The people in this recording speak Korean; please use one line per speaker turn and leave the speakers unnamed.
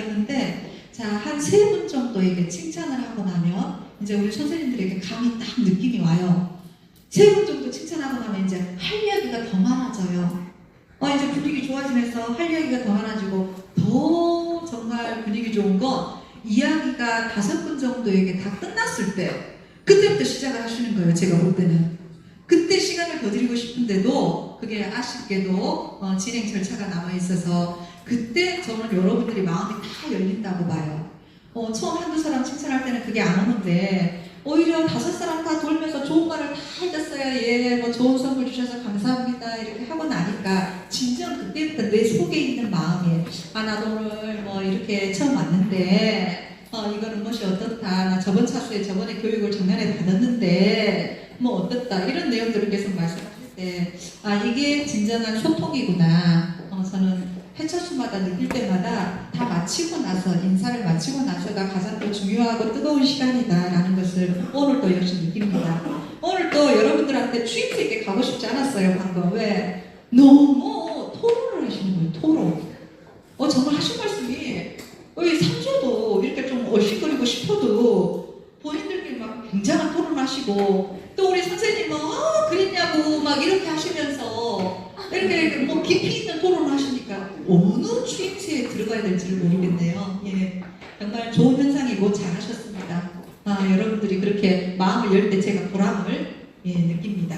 그랬는데 자한 세 분 정도에게 칭찬을 하고 나면 이제 우리 선생님들에게 감이 딱 느낌이 와요. 세 분 정도 칭찬하고 나면 이제 할 이야기가 더 많아져요. 어 이제 분위기 좋아지면서 할 이야기가 더 많아지고 더 정말 분위기 좋은 건 이야기가 다섯 분 정도에게 다 끝났을 때 그때부터 시작을 하시는 거예요. 제가 볼 때는 그때 시간을 더 드리고 싶은데도 그게 아쉽게도 어, 진행 절차가 남아 있어서 그때 저는 여러분들이 마음이 다 열린다고 봐요. 어, 처음 한두 사람 칭찬할 때는 그게 안 오는데 오히려 다섯 사람 다 돌면서 좋은 말을 다 해줬어요. 예, 뭐 좋은 선물 주셔서 감사합니다. 이렇게 하고 나니까 진정 그때부터 내 속에 있는 마음이 아 나도 오늘 뭐 이렇게 처음 왔는데 어 이거는 무엇이 어떻다. 나 저번 차수에 저번에 교육을 작년에 받았는데 뭐 어떻다. 이런 내용들을 계속 말씀하실 때 아 이게 진정한 소통이구나. 어, 저는 회차수마다 느낄 때마다 다 마치고 나서 인사를 마치고 나서가 가장 또 중요하고 뜨거운 시간이다라는 것을 오늘 또 역시 느낍니다. 오늘 또 여러분들한테 추임새 있게 가고 싶지 않았어요 방금 왜 너무 토론을 하시는 거예요 토론. 어 정말 하신 말씀이 이 상조도 이렇게 좀 어식거리고 싶어도 본인들끼리 막 굉장한 토론을 하시고 또 우리 선생님은 아 그랬냐고 막 이렇게 하시면서 이렇게 뭐 깊이 있는 토론을 하시니까 어느 추임새에 들어가야 될지를 모르겠네요. 예, 정말 좋은 현상이고 잘하셨습니다. 아, 여러분들이 그렇게 마음을 열 때 제가 보람을 예, 느낍니다.